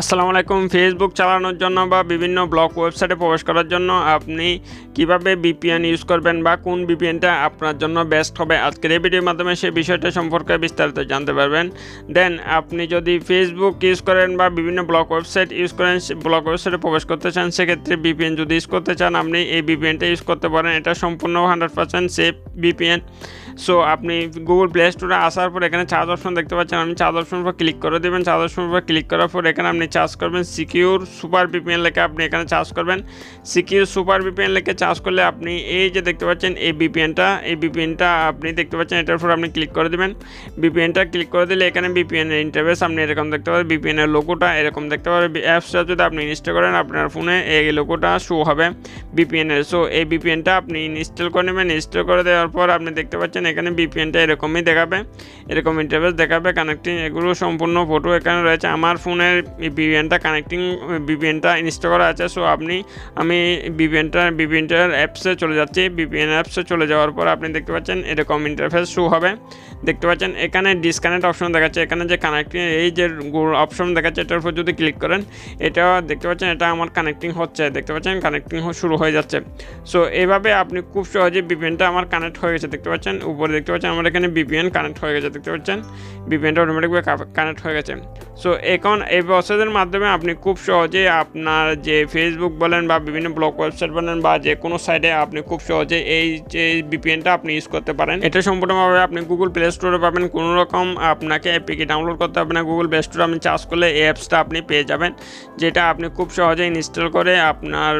আসসালামু আলাইকুম। ফেসবুক চালানোর জন্য বা বিভিন্ন ব্লগ ওয়েবসাইটে প্রবেশ করার জন্য আপনি কীভাবে বিপিএন ইউজ করবেন বা কোন বিপিএনটা আপনার জন্য বেস্ট হবে? আজকের এই ভিডিওর মাধ্যমে সেই বিষয়টা সম্পর্কে বিস্তারিত জানতে পারবেন। দেন আপনি যদি ফেসবুক ইউজ করেন বা বিভিন্ন ব্লগ ওয়েবসাইট ইউজ করেন ব্লগ ওয়েবসাইটে প্রবেশ করতে চান, সেক্ষেত্রে বিপিএন যদি ইউজ করতে চান, আপনি এই বিপিএনটা ইউজ করতে পারেন। এটা সম্পূর্ণ hundred percent safe VPN so আপনি গুগল প্লে স্টোরে আসার পর এখানে চার্জ অপশন দেখতে পাচ্ছেন। আপনি চার্জ অপশন উপর ক্লিক করে দেবেন। চার্জ অপশন উপর ক্লিক করার পর এখানে আপনি চার্জ করবেন সিকিউর সুপার বিপিএন লেখে আপনি এখানে চার্জ করবেন। সিকিউর সুপার বিপিএন লেখে চার্জ করলে আপনি এই যে দেখতে পাচ্ছেন এই বিপিএনটা এই বিপিএনটা আপনি দেখতে পাচ্ছেন, এটার উপর আপনি ক্লিক করে দেবেন। বিপিএনটা ক্লিক করে দিলে এখানে বিপিএন এর ইন্টারভেস আপনি এরকম দেখতে পাবেন। বিপিএন এর লোগোটা এরকম দেখতে পাবেন। অ্যাপসটা যদি আপনি ইনস্টল করেন, আপনার ফোনে এই লোগোটা শো হবে। বিপিএন এর। সো এই বিপিএনটা আপনি ইনস্টল করে নেবেন। ইনস্টল করে দেওয়ার পর আপনি দেখতে পাচ্ছেন এখানে বিপিএনটা এরকমই দেখাবে। এরকম ইন্টারভেস দেখাবে কানেক্টিং এগুলো সম্পূর্ণ ফটো এখানে রয়েছে। আমার ফোনের বিপিএনটা কানেক্টিং বিপিএনটা ইনস্টল করা আছে। সো আপনি, আমি বিপিএনটা বিপিএনটার অ্যাপসে চলে যাচ্ছি। বিপিএন অ্যাপসে চলে যাওয়ার পর আপনি দেখতে পাচ্ছেন এরকম ইন্টারফেস শো হবে। দেখতে পাচ্ছেন এখানে ডিসকানেক্ট অপশন দেখাচ্ছে। এখানে যে কানেক্টিং এই যে অপশন দেখাচ্ছে, এটার উপর যদি ক্লিক করেন এটা দেখতে পাচ্ছেন, এটা আমার কানেক্টিং হচ্ছে। দেখতে পাচ্ছেন কানেক্টিং শুরু হয়ে যাচ্ছে। সো এইভাবে আপনি খুব সহজে বিপিএনটা আমার কানেক্ট হয়ে গেছে, দেখতে পাচ্ছেন? উপরে দেখতে পাচ্ছেন, আমার এখানে বিপিএন কানেক্ট হয়ে গেছে, দেখতে পাচ্ছেন? বিপিএনটা অটোমেটিকভাবে কানেক্ট হয়ে গেছে। সো এখন এই প্রসেসের মাধ্যমে আপনি খুব সহজে আপনার যে ফেসবুক বলেন বা বিভিন্ন ব্লগ ওয়েবসাইট বলেন বা যে কোনো সাইটে আপনি খুব সহজে এই যে বিপিএনটা আপনি ইউজ করতে পারেন। এটা সম্পূর্ণভাবে আপনি গুগল প্লে স্টোরে পাবেন। কোনো রকম আপনাকে অ্যাপিকে ডাউনলোড করতে হবে না। গুগল প্লে স্টোরে আপনি চার্জ করলে এই অ্যাপসটা আপনি পেয়ে যাবেন, যেটা আপনি খুব সহজে ইনস্টল করে আপনার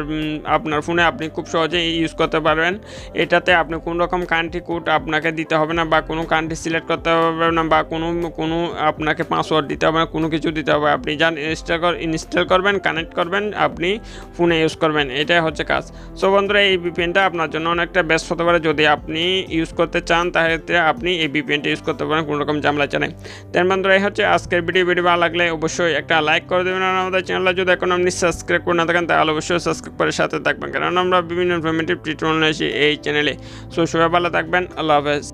আপনার ফোনে আপনি খুব সহজে ইউজ করতে পারবেন। এটাতে আপনি কোনো রকম কান্ট্রি কোড আপনাকে দিতে হবে না বা কোনো কান্ট্রি সিলেক্ট করতে হবে না বা কোনো কোনো আপনাকে পাসওয়ার্ড দিতে হবে না, কোনো কিছু দিতে হবে। আপনি যান ইনস্টল ইনস্টল করবেন কানেক্ট করবেন, আপনি ফোনে ইউজ করবেন। এটাই হচ্ছে কাজ। সো বন্ধুরা, এই ভিপিএনটা আপনার জন্য অনেকটা বেস্ট হতে পারে। যদি আপনি ইউজ করতে চান, তাহলে আপনি এই ভিপিএনটা ইউজ করতে পারেন, কোনো রকম জামলা চালাই দেন বন্ধুরা, এই হচ্ছে আজকের ভিডিও ভিডিও ভালো লাগলে অবশ্যই একটা লাইক করে দেবেন। আর আমাদের চ্যানেলে যদি এখন আপনি সাবস্ক্রাইব করে না থাকেন, তাহলে অবশ্যই সাবস্ক্রাইব করে সাথে থাকবেন। কারণ আমরা বিভিন্ন ইনফরমেটিভ টিউটোরিয়াল আসি এই চ্যানেলে সো সবাই ভালো থাকবেন। আল্লাহ হাফেজ।